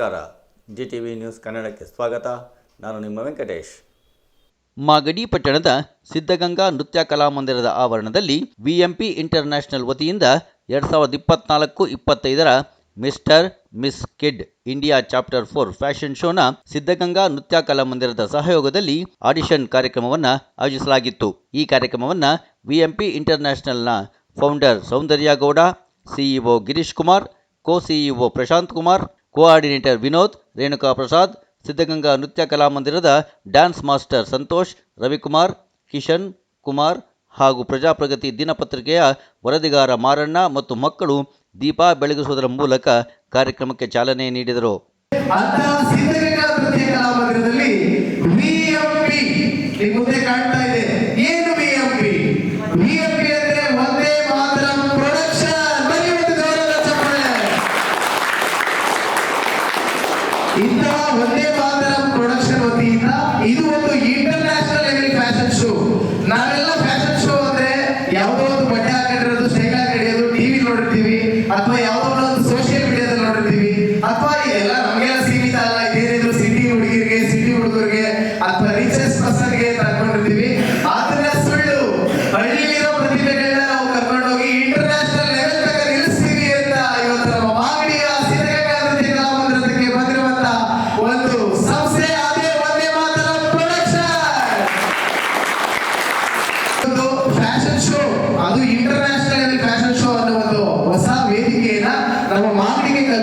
ನಮಸ್ಕಾರ. G T V news ಕನ್ನಡಕ್ಕೆ ಸ್ವಾಗತ. ನಾನು ನಿಮ್ಮ ವೆಂಕಟೇಶ್. ಮಾಗಡಿ ಪಟ್ಟಣದ ಸಿದ್ಧಗಂಗಾ ನೃತ್ಯ ಕಲಾಮಂದಿರದ ಆವರಣದಲ್ಲಿ ವಿಎಂಪಿ ಇಂಟರ್ನ್ಯಾಷನಲ್ ವತಿಯಿಂದ ಎರಡು ಸಾವಿರದ ಇಪ್ಪತ್ನಾಲ್ಕು ಇಪ್ಪತ್ತೈದರ mister, miss kid India chapter four fashion ಶೋನ Siddaganga ನೃತ್ಯ ಕಲಾಮಂದಿರದ ಸಹಯೋಗದಲ್ಲಿ ಆಡಿಷನ್ ಕಾರ್ಯಕ್ರಮವನ್ನು ಆಯೋಜಿಸಲಾಗಿತ್ತು. ಈ ಕಾರ್ಯಕ್ರಮವನ್ನು VMP ಇಂಟರ್ನ್ಯಾಷನಲ್ನ founder Soundarya Gowda, CEO Girish Kumar co CEO Prashanth Kumar coordinator Vinod Renuka Prasad Siddaganga ನೃತ್ಯ ಕಲಾಮಂದಿರದ ಡ್ಯಾನ್ಸ್ ಮಾಸ್ಟರ್ ಸಂತೋಷ್, ರವಿಕುಮಾರ್, ಕಿಶನ್ ಕುಮಾರ್ ಹಾಗೂ ಪ್ರಜಾಪ್ರಗತಿ ದಿನಪತ್ರಿಕೆಯ ವರದಿಗಾರ ಮಾರಣ್ಣ ಮತ್ತು ಮಕ್ಕಳು ದೀಪ ಬೆಳಗಿಸುವುದರ ಮೂಲಕ ಕಾರ್ಯಕ್ರಮಕ್ಕೆ ಚಾಲನೆ ನೀಡಿದರು.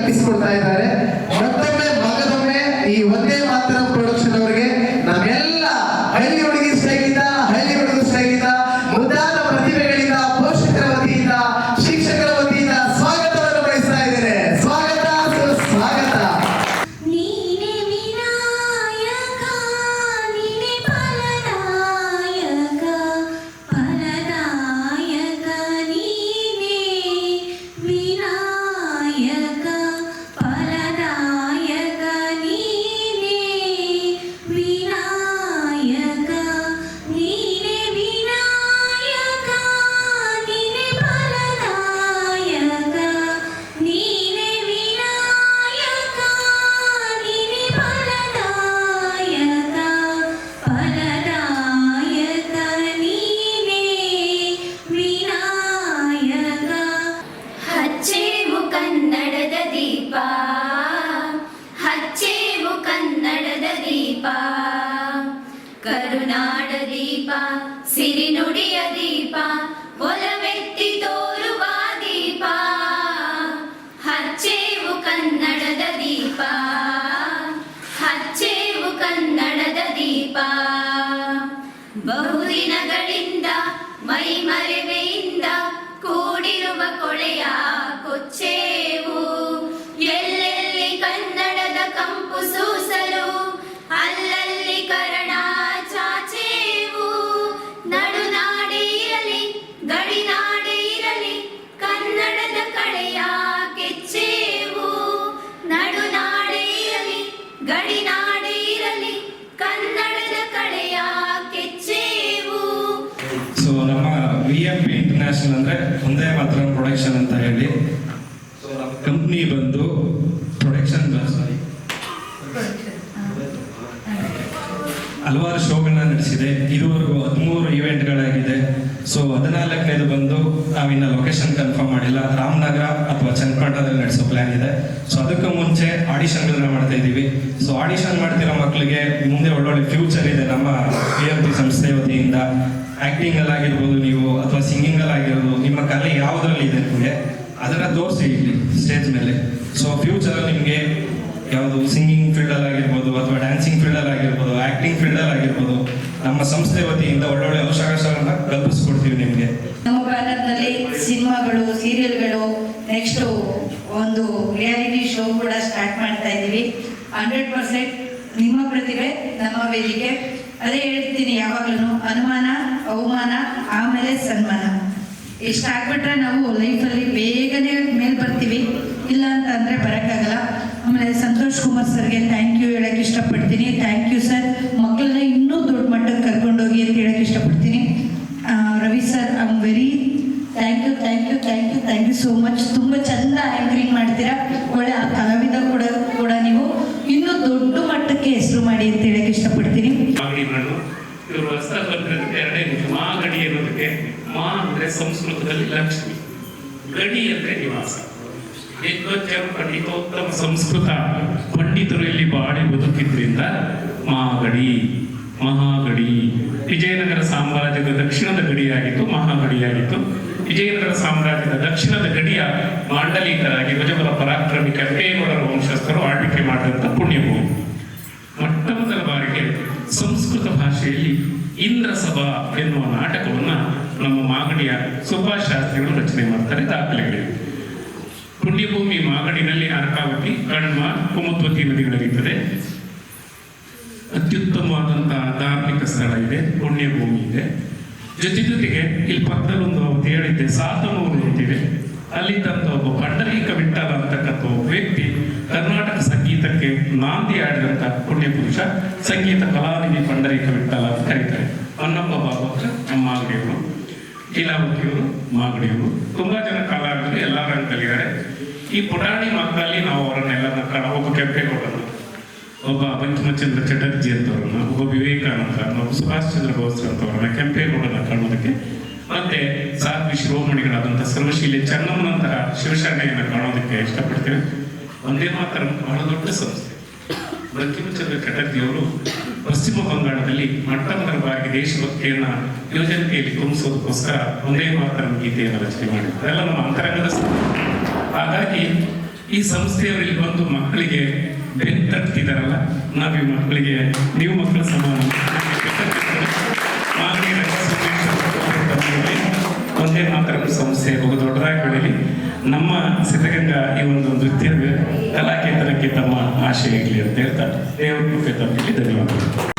ಮಾಗಡಿಗೆ ಇಂಟರ್ನ್ಯಾಷನಲ್ ಅಂದರೆ ಒಂದೇ ಮಾತ್ರ ಪ್ರೊಡಕ್ಷನ್ ಅಂತ ಹೇಳಿ. ಕಂಪ್ನಿ ಬಂದು ಪ್ರೊಡಕ್ಷನ್ ಹಲವಾರು ಶೋಗಳನ್ನ ನಡೆಸಿದೆ. ಇದುವರೆಗೂ ಹದಿಮೂರು ಇವೆಂಟ್ಗಳಾಗಿದೆ ಸೊ ಹದಿನಾಲ್ಕನೇದು ಬಂದು ನಾವಿನ್ನ ಲೊಕೇಶನ್ ಕನ್ಫರ್ಮ್ ಮಾಡಿಲ್ಲ. ರಾಮನಗರ ಅಥವಾ ಚನ್ನಪಟ್ಟಣದಲ್ಲಿ ನಡೆಸೋ ಪ್ಲಾನ್ ಇದೆ. ಸೊ ಅದಕ್ಕೂ ಮುಂಚೆ ಆಡಿಷನ್ಗಳನ್ನ ಮಾಡ್ತಾ ಇದ್ದೀವಿ. ಸೊ ಆಡಿಷನ್ ಮಾಡ್ತಿರೋ ಮಕ್ಕಳಿಗೆ ಮುಂದೆ ಒಳ್ಳೊಳ್ಳೆ ಫ್ಯೂಚರ್ ಇದೆ ನಮ್ಮ ಪಿ ಎಂ ಪಿ ಸಂಸ್ಥೆ ವತಿಯಿಂದ. ಆಕ್ಟಿಂಗ್ ಅಲ್ಲಾಗಿರ್ಬೋದು ನೀವು ಅಥವಾ ಸಿಂಗಿಂಗ್ ಅಲ್ಲಾಗಿರ್ಬೋದು ನಿಮ್ಮ ಕಲೆ ಯಾವುದ್ರಲ್ಲಿ ಇದೆ ನಿಮಗೆ? ಅದನ್ನ ತೋರಿಸಿ ಇಲ್ಲಿ ಸ್ಟೇಜ್ ಮೇಲೆ. ಸೊ ಫ್ಯೂಚರಲ್ಲಿ ನಿಮಗೆ ಯಾವುದು ಸಿಂಗಿಂಗ್ ಫೀಲ್ಡಲ್ಲಿ ಆಗಿರ್ಬೋದು ಅಥವಾ ಡ್ಯಾನ್ಸಿಂಗ್ ಫೀಲ್ಡಲ್ಲಿ ಆಗಿರ್ಬೋದು ಆಕ್ಟಿಂಗ್ ಫೀಲ್ಡಲ್ಲಿ ಆಗಿರ್ಬೋದು, ನಮ್ಮ ಸಂಸ್ಥೆ ವತಿಯಿಂದ ಒಳ್ಳೊಳ್ಳೆ ಅವಕಾಶಗಳನ್ನ ಕಲ್ಪಿಸ್ಕೊಡ್ತೀವಿ ನಿಮಗೆ. ನಮ್ಮ ಬ್ಯಾನರ್ನಲ್ಲಿ ಸಿನಿಮಾಗಳು ಸೀರಿಯಲ್ಗಳು ನೆಕ್ಸ್ಟ್ ಒಂದು ರಿಯಾಲಿಟಿ ಶೋ ಕೂಡ ಸ್ಟಾರ್ಟ್ ಮಾಡ್ತಾ ಇದ್ದೀವಿ. ಹಂಡ್ರೆಡ್ ಪರ್ಸೆಂಟ್ ನಿಮ್ಮ ಪ್ರತಿಭೆ, ನಮ್ಮ ವೇದಿಕೆ. ಅದೇ ಹೇಳ್ತೀನಿ ಯಾವಾಗ್ಲೂ, ಅನುಮಾನ, ಅವಮಾನ, ಆಮೇಲೆ ಸನ್ಮಾನ. ಇಷ್ಟ ಇಷ್ಟಾಗ್ಬಿಟ್ರೆ ನಾವು ಲೈಫಲ್ಲಿ ಬೇಗನೆ ಮೇಲ್ ಬರ್ತೀವಿ. ಇಲ್ಲ ಅಂತ ಅಂದರೆ ಬರೋಕ್ಕಾಗಲ್ಲ. ಆಮೇಲೆ ಸಂತೋಷ್ ಕುಮಾರ್ ಸರ್ಗೆ ಥ್ಯಾಂಕ್ ಯು ಹೇಳಕ್ಕೆ ಇಷ್ಟಪಡ್ತೀನಿ. ಥ್ಯಾಂಕ್ ಯು ಸರ್ ಮಕ್ಕಳನ್ನ ಇನ್ನೂ ದೊಡ್ಡ ಮಟ್ಟಕ್ಕೆ ಕರ್ಕೊಂಡೋಗಿ ಅಂತ ಹೇಳಕ್ಕೆ ಇಷ್ಟಪಡ್ತೀನಿ. Ravi sir I am very thank you thank you thank you thank you so much ತುಂಬ ಚಂದ ಆ್ಯಂಕರಿಂಗ್ ಮಾಡ್ತೀರಾ ಒಳ್ಳೆ ಆ ಕಲಾವಿದ ಕೂಡ ಕೂಡ ನೀವು ಮಾ ಅಂದ್ರೆ ಸಂಸ್ಕೃತದಲ್ಲಿ ಲಕ್ಷ್ಮಿ ಗಡಿ ಅಂದ್ರೆ ನಿವಾಸ ಯಜ್ಞೋಚ್ಚರು ಪಂಡಿತೋತ್ತಮ ಸಂಸ್ಕೃತ ಪಂಡಿತರು ಇಲ್ಲಿ ಬಾಳಿ ಬದುಕಿದ್ರಿಂದ ಮಹಾಗಡಿ ಮಹಾಗಡಿ. ವಿಜಯನಗರ ಸಾಮ್ರಾಜ್ಯದ ದಕ್ಷಿಣದ ಗಡಿಯಾಗಿತ್ತು, ಮಹಾಗಡಿಯಾಗಿತ್ತು. ವಿಜಯನಗರ ಸಾಮ್ರಾಜ್ಯದ ದಕ್ಷಿಣದ ಗಡಿಯ ಮಾಂಡಲಿಕರಾಗಿ ಗಜಬಲ ಪರಾಕ್ರಮಿ ಕಪ್ಪೇಗೌಡರ ವಂಶಸ್ಥರು ಆಳ್ವಿಕೆ ಮಾಡಿದಂಥ ಪುಣ್ಯಭೂಮಿ. ಮೊಟ್ಟ ಮೊದಲ ಬಾರಿಗೆ ಸಂಸ್ಕೃತ ಭಾಷೆಯಲ್ಲಿ ಇಂದ್ರ ಸಭಾ ಎನ್ನುವ ನಾಟಕವನ್ನ ನಮ್ಮ ಮಾಗಡಿಯ ಸುಭಾಷ್ ಶಾಸ್ತ್ರಿಗಳು ರಚನೆ ಮಾಡ್ತಾರೆ, ದಾಖಲೆಗಳಿವೆ. ಪುಣ್ಯಭೂಮಿ ಮಾಗಡಿನಲ್ಲಿ ಅರ್ಕಾವತಿ, ಕಣ್ಮ, ಕುಮುದ್ವತಿ ನದಿಗಳಿರುತ್ತದೆ ಅತ್ಯುತ್ತಮವಾದಂತಹ ಧಾರ್ಮಿಕ ಸ್ಥಳ ಇದೆ, ಪುಣ್ಯಭೂಮಿ ಇದೆ. ಜೊತೆ ಜೊತೆಗೆ ಇಲ್ಲಿ ಪಕ್ಕದಲ್ಲಿ ಒಂದು ಅವತ್ತು ಹೇಳಿದ್ದೆ ಸಾತನೂರು ಅಂತಿದೆ ಅಲ್ಲಿದ್ದಂತ ಒಬ್ಬ ಪಂಡರೀಕ ವಿಠಲ ಅಂತಕ್ಕಂಥ ಒಬ್ಬ ವ್ಯಕ್ತಿ ಕರ್ನಾಟಕ ಸಂಗೀತಕ್ಕೆ ನಾಂದಿ ಆಡಿದಂತ ಪುಣ್ಯ ಪುರುಷ ಸಂಗೀತ ಕಲಾನಿಧಿ ಪಂಡರೀಕ ವಿಠಲ ಅಂತ ಕರೀತಾರೆ. ಅನ್ನಪ್ಪ ಬಾಬಕ್ಕ ನಮ್ಮ ಲೀಲಾವತಿಯವರು ಮಾಗಡಿಯವರು, ತುಂಬಾ ಜನ ಕಲಾವಿದರು ಎಲ್ಲ ರಂಗದಲ್ಲಿದ್ದಾರೆ. ಈ ಪುರಾಣಿ ಮಕ್ಕಳಲ್ಲಿ ನಾವು ಅವರನ್ನೆಲ್ಲ ಕಾಣ ಒಬ್ಬ ಕೆಂಪೇಗೌಡರು ಒಬ್ಬ ಪಂಚಮಚಂದ್ರ ಚಟರ್ಜಿ ಅಂತವ್ರನ್ನ, ಒಬ್ಬ ವಿವೇಕಾನಂದ, ಒಬ್ಬ ಸುಭಾಷ್ ಚಂದ್ರ ಬೋಸ್ ಅಂತವ್ರನ್ನ ಕೆಂಪೇಗೌಡನ ಕಾಣೋದಕ್ಕೆ ಮತ್ತೆ ಸಾಧ್ವಿ ಶಿರೋಮಣಿಗಳಾದಂಥ ಸರ್ವಶೀಲಿ ಚೆನ್ನಮ್ಮನಂತಹ ಶಿವಶರಣೆಯನ್ನು ಕಾಣೋದಕ್ಕೆ ಇಷ್ಟಪಡ್ತೇವೆ. ಒಂದೇ ಮಾತ್ರ, ಬಹಳ ದೊಡ್ಡ ಸಂಸ್ಥೆ. ಬಂಕಿಮಚಂದ್ರ ಚಟರ್ಜಿ ಅವರು ಪಶ್ಚಿಮ ಬಂಗಾಳದಲ್ಲಿ ಮೊಟ್ಟ ಮೊದಲ ಬಾರಿಗೆ ದೇಶಭಕ್ತಿಯನ್ನ ಯೋಜನೆಯಲ್ಲಿ ತುಂಬಿಸೋದಕ್ಕೋಸ್ಕರ ಒಂದೇ ಮಾತ್ರ ಗೀತೆಯನ್ನು ರಚನೆ ಮಾಡಿದ್ರು. ಅದೆಲ್ಲ ನಮ್ಮ ಅಂತರಂಗದ. ಹಾಗಾಗಿ ಈ ಸಂಸ್ಥೆಯವರಲ್ಲಿ ಬಂದು ಮಕ್ಕಳಿಗೆ ಬೆನ್ ನಾವು ಈ ಮಕ್ಕಳಿಗೆ ನೀವು ಮಕ್ಕಳ ಸಮಾನ. ಒಂದೇ ಮಾತ್ರ ಸಂಸ್ಥೆ ಬಹು ದೊಡ್ಡದಾಗಿ ಬೆಳೀಲಿ. ನಮ್ಮ ಸಿದ್ಧಗಂಗಾ ಈ ಒಂದು ನೃತ್ಯ ಕಲಾಕೇಂದ್ರಕ್ಕೆ ತಮ್ಮ ಆಶೆ ಇರಲಿ ಅಂತ ಹೇಳ್ತಾ ದೇವರ ಕೃಪೆ ತಮಗೆ ಧನ್ಯವಾದಗಳು.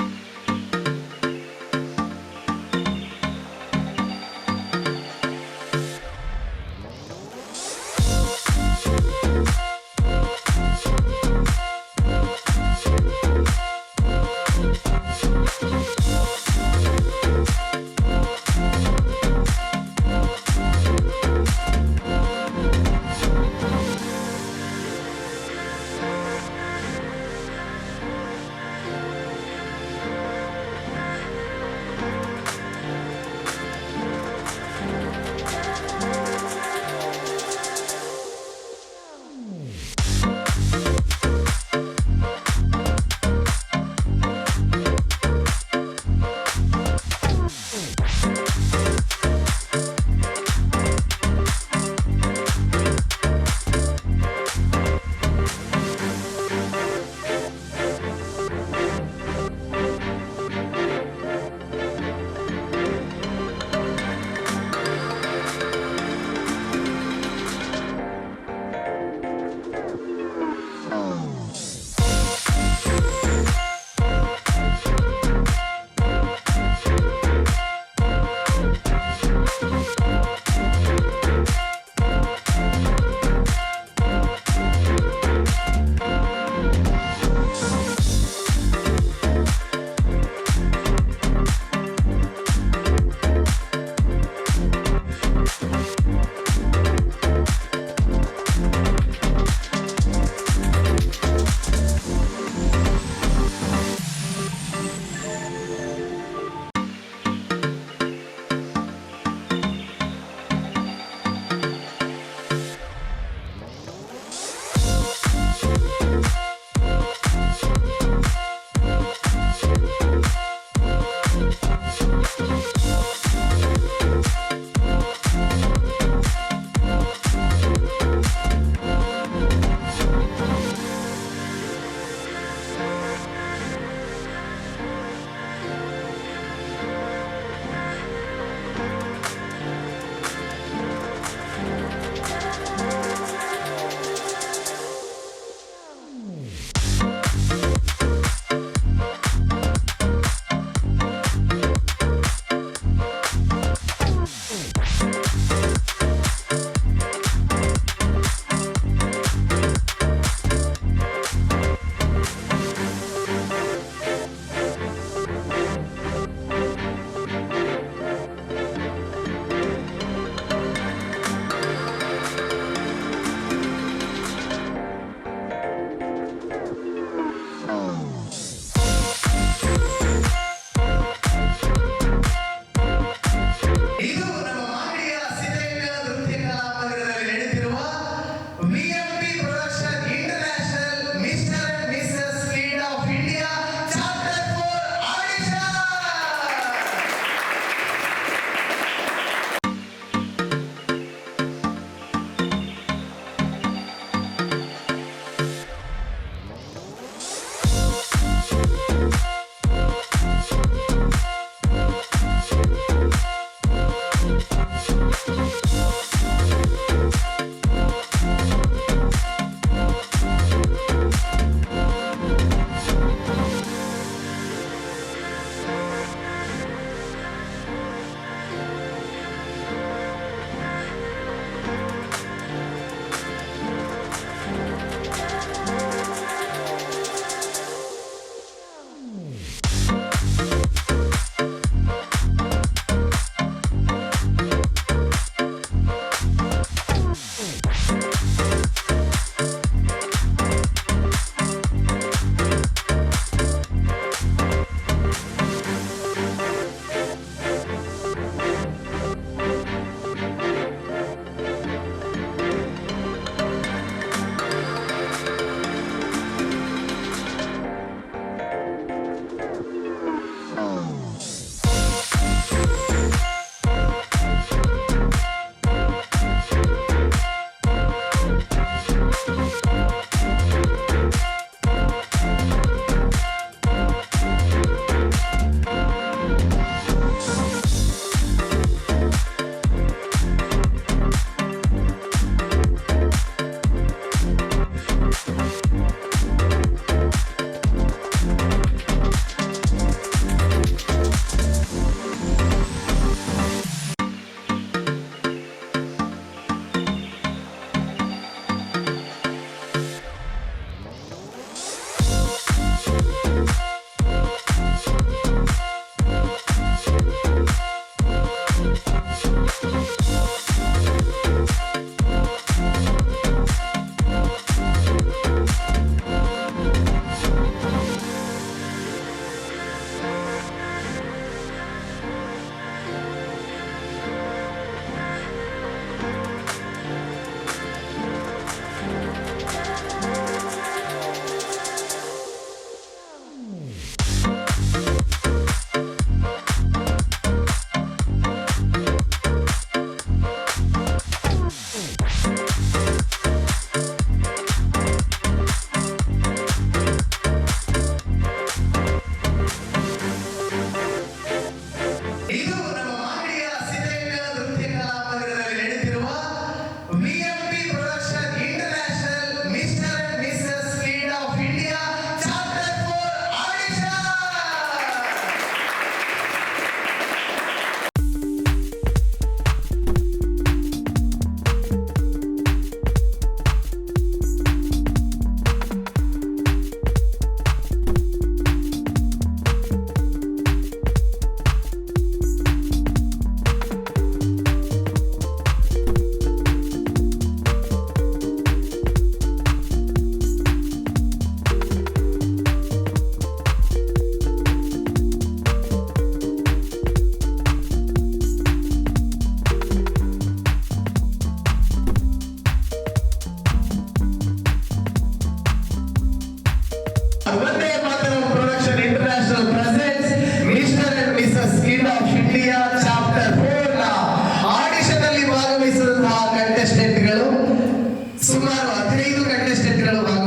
ಹದಿನೈದು ಕಂಟೆಸ್ಟೆಂಟ್ಗಳು ಭಾಗವಹಿಸಿದ್ದು ಆ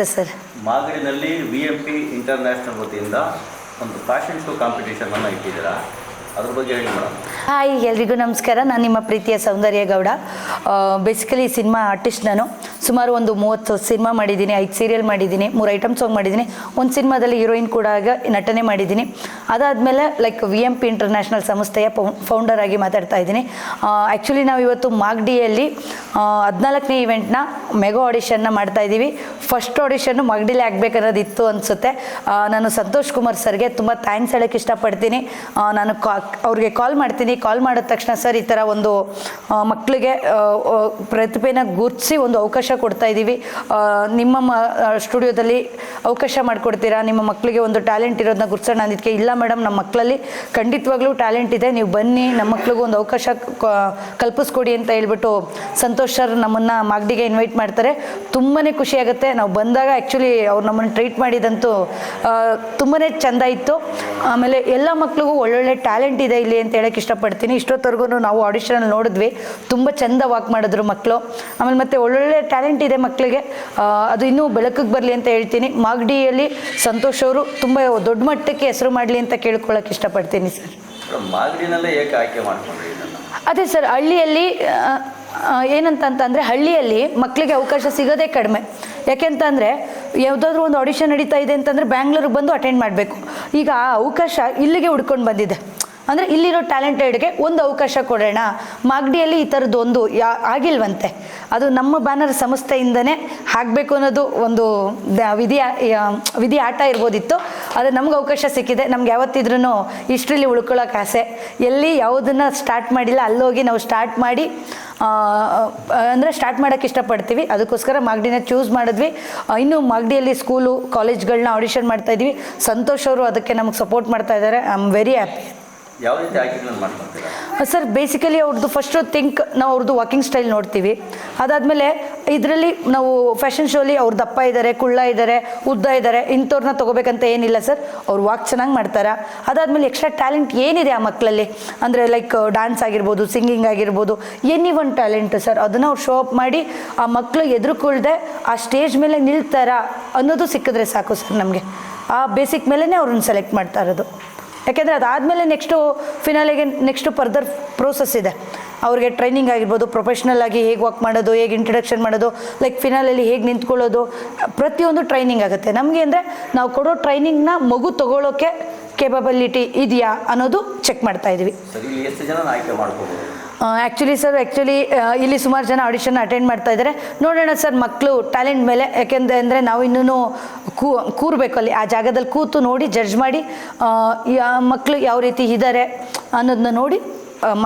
ನಮಸ್ತೆ ಸರ್. ಮಾಗಡಿನಲ್ಲಿ ವಿ ಎಂ ಪಿ ಇಂಟರ್ನ್ಯಾಷನಲ್ ವತಿಯಿಂದ ಒಂದು ಫ್ಯಾಷನ್ ಶೋ ಕಾಂಪಿಟೇಷನನ್ನು ಇಟ್ಟಿದ್ದೀರಾ? ಅದ್ರ ಬಗ್ಗೆ ಹೇಳಿ ಮೇಡಮ್. ಹಾಯ್ ಎಲ್ರಿಗೂ ನಮಸ್ಕಾರ. ನಾನು ನಿಮ್ಮ ಪ್ರೀತಿಯ Soundarya Gowda. Basically cinema artist ನಾನು. ಸುಮಾರು ಒಂದು ಮೂವತ್ತು ಸಿನಿಮಾ ಮಾಡಿದ್ದೀನಿ, ಐದು ಸೀರಿಯಲ್ ಮಾಡಿದ್ದೀನಿ, ಮೂರು ಐಟಮ್ ಸಾಂಗ್ ಮಾಡಿದ್ದೀನಿ. ಒಂದು ಸಿನಿಮಾದಲ್ಲಿ ಹೀರೋಯಿನ್ ಕೂಡ ಆಗ ನಟನೆ ಮಾಡಿದ್ದೀನಿ. ಅದಾದಮೇಲೆ like V M P international ಸಂಸ್ಥೆಯ ಫೌಂಡರ್ ಆಗಿ ಮಾತಾಡ್ತಾ ಇದ್ದೀನಿ. ಆ್ಯಕ್ಚುಲಿ ನಾವು ಇವತ್ತು ಮಾಗ್ಡಿಯಲ್ಲಿ ಹದಿನಾಲ್ಕನೇ ಇವೆಂಟ್ನ ಮೆಗಾ ಆಡಿಷನ್ನ ಮಾಡ್ತಾ ಇದ್ದೀವಿ. ಫಸ್ಟ್ ಆಡಿಷನ್ನು ಮಾಗಡಿಲೇ ಆಗಬೇಕನ್ನೋದಿತ್ತು ಅನಿಸುತ್ತೆ. ನಾನು ಸಂತೋಷ್ ಕುಮಾರ್ ಸರ್ಗೆ ತುಂಬ ಥ್ಯಾಂಕ್ಸ್ ಹೇಳೋಕ್ಕೆ ಇಷ್ಟಪಡ್ತೀನಿ. ನಾನು ಕಾ, ಅವ್ರಿಗೆ ಕಾಲ್ ಮಾಡ್ತೀನಿ. ಕಾಲ್ ಮಾಡಿದ ತಕ್ಷಣ ಸರ್ ಈ ಥರ ಒಂದು ಮಕ್ಕಳಿಗೆ ಪ್ರತಿಭೆನ ಗುರುತಿಸಿ ಒಂದು ಅವಕಾಶ ಕೊಡ್ತಾ ಇದ್ದೀವಿ. ನಿಮ್ಮ ಮ ಸ್ಟುಡಿಯೋದಲ್ಲಿ ಅವಕಾಶ ಮಾಡಿಕೊಡ್ತೀರಾ? ನಿಮ್ಮ ಮಕ್ಕಳಿಗೆ ಒಂದು ಟ್ಯಾಲೆಂಟ್ ಇರೋದನ್ನ ಗುರ್ಸೋಣ ಅಂದಿದ್ದಕ್ಕೆ ಇಲ್ಲ ಮೇಡಮ್, ನಮ್ಮ ಮಕ್ಕಳಲ್ಲಿ ಖಂಡಿತವಾಗ್ಲೂ ಟ್ಯಾಲೆಂಟ್ ಇದೆ. ನೀವು ಬನ್ನಿ, ನಮ್ಮ ಮಕ್ಳಿಗೂ ಒಂದು ಅವಕಾಶ ಕಲ್ಪಿಸ್ಕೊಡಿ ಅಂತ ಹೇಳ್ಬಿಟ್ಟು ಸಂತೋಷ್ ಸರ್ ನಮ್ಮನ್ನು ಮಾಗಡಿಗೆ ಇನ್ವೈಟ್ ಮಾಡ್ತಾರೆ. ತುಂಬಾ ಖುಷಿಯಾಗುತ್ತೆ ನಾವು ಬಂದಾಗ ಆ್ಯಕ್ಚುಲಿ ಅವ್ರು ನಮ್ಮನ್ನು ಟ್ರೀಟ್ ಮಾಡಿದಂತೂ ತುಂಬಾ ಚೆಂದ ಇತ್ತು. ಆಮೇಲೆ ಎಲ್ಲ ಮಕ್ಳಿಗೂ ಒಳ್ಳೊಳ್ಳೆ ಟ್ಯಾಲೆಂಟ್ ಇದೆ ಇಲ್ಲಿ ಅಂತ ಹೇಳಕ್ಕೆ ಇಷ್ಟಪಡ್ತೀನಿ. ಇಷ್ಟೊತ್ತವರೆಗೂ ನಾವು ಆಡಿಷನಲ್ಲಿ ನೋಡಿದ್ವಿ. ತುಂಬ ಚೆಂದ ವಾಕ್ ಮಾಡಿದ್ರು ಮಕ್ಕಳು ಆಮೇಲೆ ಮತ್ತೆ ಒಳ್ಳೊಳ್ಳೆ ಟ್ಯಾಲೆಂಟ್ ಇದೆ ಮಕ್ಕಳಿಗೆ ಅದು ಇನ್ನೂ ಬೆಳಕಿಗೆ ಬರಲಿ ಅಂತ ಹೇಳ್ತೀನಿ. ಮಾಗಡಿಯಲ್ಲಿ ಸಂತೋಷ್ ಅವರು ತುಂಬ ದೊಡ್ಡ ಮಟ್ಟಕ್ಕೆ ಹೆಸರು ಮಾಡಲಿ ಅಂತ ಕೇಳ್ಕೊಳ್ಳೋಕೆ ಇಷ್ಟಪಡ್ತೀನಿ ಸರ್. ಅದೇ ಸರ್ ಹಳ್ಳಿಯಲ್ಲಿ ಏನಂತ ಅಂತಂದರೆ ಹಳ್ಳಿಯಲ್ಲಿ ಮಕ್ಕಳಿಗೆ ಅವಕಾಶ ಸಿಗೋದೇ ಕಡಿಮೆ. ಯಾಕೆಂತಂದರೆ ಯಾವುದಾದ್ರೂ ಒಂದು ಆಡಿಷನ್ ನಡೀತಾ ಇದೆ ಅಂತಂದರೆ ಬ್ಯಾಂಗ್ಳೂರಿಗೆ ಬಂದು ಅಟೆಂಡ್ ಮಾಡಬೇಕು. ಈಗ ಆ ಅವಕಾಶ ಇಲ್ಲಿಗೆ ಹುಡ್ಕೊಂಡು ಬಂದಿದೆ. ಅಂದರೆ ಇಲ್ಲಿರೋ ಟ್ಯಾಲೆಂಟೆಡ್ಗೆ ಒಂದು ಅವಕಾಶ ಕೊಡೋಣ. ಮಾಗಡಿಯಲ್ಲಿ ಈ ಥರದ್ದು ಒಂದು ಯಾ, ಆಗಿಲ್ವಂತೆ. ಅದು ನಮ್ಮ ಬ್ಯಾನರ್ ಸಂಸ್ಥೆಯಿಂದನೇ ಆಗಬೇಕು ಅನ್ನೋದು ಒಂದು ವಿಧಿ ವಿಧಿ ಆಟ ಇರ್ಬೋದಿತ್ತು. ಅದು ನಮ್ಗೆ ಅವಕಾಶ ಸಿಕ್ಕಿದೆ. ನಮ್ಗೆ ಯಾವತ್ತಿದ್ರೂ ಹಿಸ್ಟ್ರಿಲಿ ಉಳ್ಕೊಳ್ಳೋಕೆ ಆಸೆ. ಎಲ್ಲಿ ಯಾವುದನ್ನು ಸ್ಟಾರ್ಟ್ ಮಾಡಿಲ್ಲ, ಅಲ್ಲೋಗಿ ನಾವು ಸ್ಟಾರ್ಟ್ ಮಾಡಿ ಅಂದರೆ ಸ್ಟಾರ್ಟ್ ಮಾಡೋಕ್ಕೆ ಇಷ್ಟಪಡ್ತೀವಿ. ಅದಕ್ಕೋಸ್ಕರ ಮಾಗಡಿನ ಚೂಸ್ ಮಾಡಿದ್ವಿ. ಇನ್ನೂ ಮಾಗಡಿಯಲ್ಲಿ ಸ್ಕೂಲು ಕಾಲೇಜ್ಗಳನ್ನ ಆಡಿಷನ್ ಮಾಡ್ತಾ ಇದ್ವಿ. ಸಂತೋಷ್ ಅವರು ಅದಕ್ಕೆ ನಮಗೆ ಸಪೋರ್ಟ್ ಮಾಡ್ತಾ ಇದ್ದಾರೆ. I am very happy. Sir basically ಅವ್ರದ್ದು ಫಸ್ಟ್ ಥಿಂಕ್ ನಾವು ಅವ್ರದ್ದು ವಾಕಿಂಗ್ ಸ್ಟೈಲ್ ನೋಡ್ತೀವಿ. ಅದಾದಮೇಲೆ ಇದರಲ್ಲಿ ನಾವು ಫ್ಯಾಷನ್ ಶೋಲಿ ಅವ್ರ ದಪ್ಪ ಇದ್ದಾರೆ ಕುಳ್ಳ ಇದ್ದಾರೆ ಉದ್ದ ಇದ್ದಾರೆ ಇಂಥವ್ರನ್ನ ತೊಗೋಬೇಕಂತ ಏನಿಲ್ಲ ಸರ್. ಅವ್ರು ವಾಕ್ ಚೆನ್ನಾಗಿ ಮಾಡ್ತಾರೆ. ಅದಾದಮೇಲೆ ಎಕ್ಸ್ಟ್ರಾ ಟ್ಯಾಲೆಂಟ್ ಏನಿದೆ ಆ ಮಕ್ಕಳಲ್ಲಿ ಅಂದರೆ ಲೈಕ್ ಡ್ಯಾನ್ಸ್ ಆಗಿರ್ಬೋದು ಸಿಂಗಿಂಗ್ ಆಗಿರ್ಬೋದು ಎನಿ ಒನ್ ಟ್ಯಾಲೆಂಟ್ ಸರ್. ಅದನ್ನು ಅವ್ರು ಶೋ ಅಪ್ ಮಾಡಿ ಆ ಮಕ್ಕಳು ಎದುರುಕೊಳ್ದೆ ಆ ಸ್ಟೇಜ್ ಮೇಲೆ ನಿಲ್ತಾರಾ ಅನ್ನೋದು ಸಿಕ್ಕಿದ್ರೆ ಸಾಕು ಸರ್ ನಮಗೆ. ಆ ಬೇಸಿಕ್ ಮೇಲೇ ಅವ್ರನ್ನ ಸೆಲೆಕ್ಟ್ ಮಾಡ್ತಾ ಇರೋದು. ಯಾಕೆಂದರೆ ಅದಾದಮೇಲೆ ನೆಕ್ಸ್ಟು ಫಿನಾಲೆಗೆ ನೆಕ್ಸ್ಟು ಫರ್ದರ್ ಪ್ರೋಸೆಸ್ ಇದೆ. ಅವ್ರಿಗೆ ಟ್ರೈನಿಂಗ್ ಆಗಿರ್ಬೋದು ಪ್ರೊಫೆಷ್ನಲ್ ಆಗಿ ಹೇಗೆ ವರ್ಕ್ ಮಾಡೋದು, ಹೇಗೆ ಇಂಟ್ರಡಕ್ಷನ್ ಮಾಡೋದು ಲೈಕ್ ಫಿನಾಲಲ್ಲಿ ಹೇಗೆ ನಿಂತ್ಕೊಳ್ಳೋದು, ಪ್ರತಿಯೊಂದು ಟ್ರೈನಿಂಗ್ ಆಗುತ್ತೆ. ನಮಗೆ ಅಂದರೆ ನಾವು ಕೊಡೋ ಟ್ರೈನಿಂಗ್ನ ಮಗು ತಗೊಳ್ಳೋಕ್ಕೆ ಕೇಪಬಲಿಟಿ ಇದೆಯಾ ಅನ್ನೋದು ಚೆಕ್ ಮಾಡ್ತಾ ಇದ್ದೀವಿ ಆ್ಯಕ್ಚುಲಿ ಸರ್ ಆ್ಯಕ್ಚುಲಿ ಇಲ್ಲಿ ಸುಮಾರು ಜನ ಆಡಿಷನ್ ಅಟೆಂಡ್ ಮಾಡ್ತಾ ಇದ್ದಾರೆ. ನೋಡೋಣ ಸರ್ ಮಕ್ಕಳು ಟ್ಯಾಲೆಂಟ್ ಮೇಲೆ, ಯಾಕೆಂದರೆ ಅಂದರೆ ನಾವು ಇನ್ನೂ ಕೂ, ಕೂರಬೇಕು ಅಲ್ಲಿ. ಆ ಜಾಗದಲ್ಲಿ ಕೂತು ನೋಡಿ ಜಡ್ಜ್ ಮಾಡಿ ಮಕ್ಕಳು ಯಾವ ರೀತಿ ಇದ್ದಾರೆ ಅನ್ನೋದನ್ನ ನೋಡಿ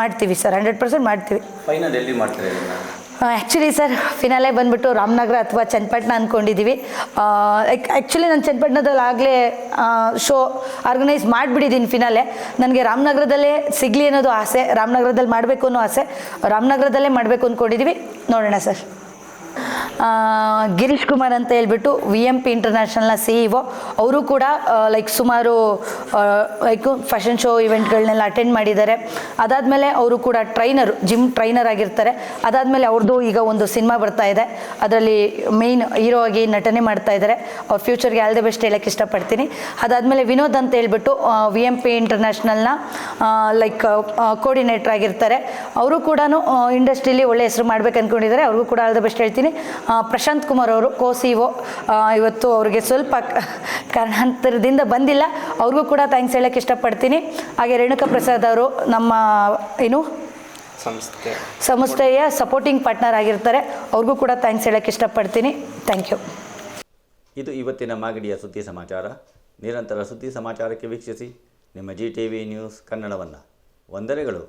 ಮಾಡ್ತೀವಿ ಸರ್ ಹಂಡ್ರೆಡ್ ಪರ್ಸೆಂಟ್ ಮಾಡ್ತೀವಿ. ಇದನ್ನು ಆ್ಯಕ್ಚುಲಿ ಸರ್ ಫಿನಾಲೆ ಬಂದ್ಬಿಟ್ಟು ರಾಮನಗರ ಅಥವಾ ಚನ್ನಪಟ್ಟಣ ಅಂದ್ಕೊಂಡಿದ್ದೀವಿ ಆ್ಯಕ್ಚುಲಿ ನಾನು ಚನ್ನಪಟ್ಟಣದಲ್ಲಿ ಆಗಲೇ ಶೋ ಆರ್ಗನೈಸ್ ಮಾಡಿಬಿಟ್ಟಿದ್ದೀನಿ ಫಿನಾಲೆ ನನಗೆ ರಾಮನಗರದಲ್ಲೇ ಸಿಗಲಿ ಅನ್ನೋದು ಆಸೆ, ರಾಮನಗರದಲ್ಲಿ ಮಾಡಬೇಕು ಅನ್ನೋ ಆಸೆ, ರಾಮನಗರದಲ್ಲೇ ಮಾಡಬೇಕು ಅಂದ್ಕೊಂಡಿದ್ದೀವಿ ನೋಡೋಣ ಸರ್ ಗಿರೀಶ್ ಕುಮಾರ್ ಅಂತ ಹೇಳ್ಬಿಟ್ಟು ವಿ ಎಂ ಪಿ ಇಂಟರ್ನ್ಯಾಷನಲ್ನ ಸಿ ಇ ಒ ಅವರು ಕೂಡ ಲೈಕ್ ಸುಮಾರು ಲೈಕ್ ಫ್ಯಾಷನ್ ಶೋ ಇವೆಂಟ್ಗಳನ್ನೆಲ್ಲ ಅಟೆಂಡ್ ಮಾಡಿದ್ದಾರೆ. ಅದಾದಮೇಲೆ ಅವರು ಕೂಡ ಟ್ರೈನರ್ ಜಿಮ್ ಟ್ರೈನರ್ ಆಗಿರ್ತಾರೆ. ಅದಾದಮೇಲೆ ಅವ್ರದ್ದು ಈಗ ಒಂದು ಸಿನಿಮಾ ಬರ್ತಾ ಇದೆ. ಅದರಲ್ಲಿ ಮೇಯ್ನ್ ಹೀರೋ ಆಗಿ ನಟನೆ ಮಾಡ್ತಾ ಇದ್ದಾರೆ. ಅವ್ರ ಫ್ಯೂಚರ್ಗೆ ಆಲ್ ದಿ ಬೆಸ್ಟ್ ಹೇಳಕ್ಕೆ ಇಷ್ಟಪಡ್ತೀನಿ. ಅದಾದಮೇಲೆ ವಿನೋದ್ ಅಂತ ಹೇಳ್ಬಿಟ್ಟು ವಿ ಎಂ ಪಿ ಇಂಟರ್ನ್ಯಾಷನಲ್ನ ಲೈಕ್ ಕೋರ್ಡಿನೇಟ್ರ್ ಆಗಿರ್ತಾರೆ. ಅವರು ಕೂಡ ಇಂಡಸ್ಟ್ರೀಲಿ ಒಳ್ಳೆ ಹೆಸರು ಮಾಡ್ಬೇಕು ಅಂದ್ಕೊಂಡಿದ್ದಾರೆ ಅವ್ರಿಗೂ ಕೂಡ ಆಲ್ ದ ಬೆಸ್ಟ್ ಹೇಳ್ತೀನಿ. ಪ್ರಶಾಂತ್ ಕುಮಾರ್ ಅವರು ಕೋ ಸಿ ಒ ಇವತ್ತು ಅವ್ರಿಗೆ ಸ್ವಲ್ಪ ಕಾರಣಾಂತರದಿಂದ ಬಂದಿಲ್ಲ. ಅವ್ರಿಗೂ ಕೂಡ ಥ್ಯಾಂಕ್ಸ್ ಹೇಳಕ್ಕೆ ಇಷ್ಟಪಡ್ತೀನಿ. ಹಾಗೆ ರೇಣುಕಾ ಪ್ರಸಾದ್ ಅವರು ನಮ್ಮ ಏನು? ಸಂಸ್ಥೆಯ ಸಪೋರ್ಟಿಂಗ್ ಪಾರ್ಟ್ನರ್ ಆಗಿರ್ತಾರೆ. ಅವ್ರಿಗೂ ಕೂಡ ಥ್ಯಾಂಕ್ಸ್ ಹೇಳಕ್ಕೆ ಇಷ್ಟಪಡ್ತೀನಿ. ಥ್ಯಾಂಕ್ ಯು ಇದು ಇವತ್ತಿನ ಮಾಗಡಿಯ ಸುದ್ದಿ ಸಮಾಚಾರ. ನಿರಂತರ ಸುದ್ದಿ ಸಮಾಚಾರಕ್ಕೆ ವೀಕ್ಷಿಸಿ. ನಿಮ್ಮ ಜಿ ಟಿ ವಿ ನ್ಯೂಸ್ ಕನ್ನಡವನ್ನು. ವಂದನೆಗಳು.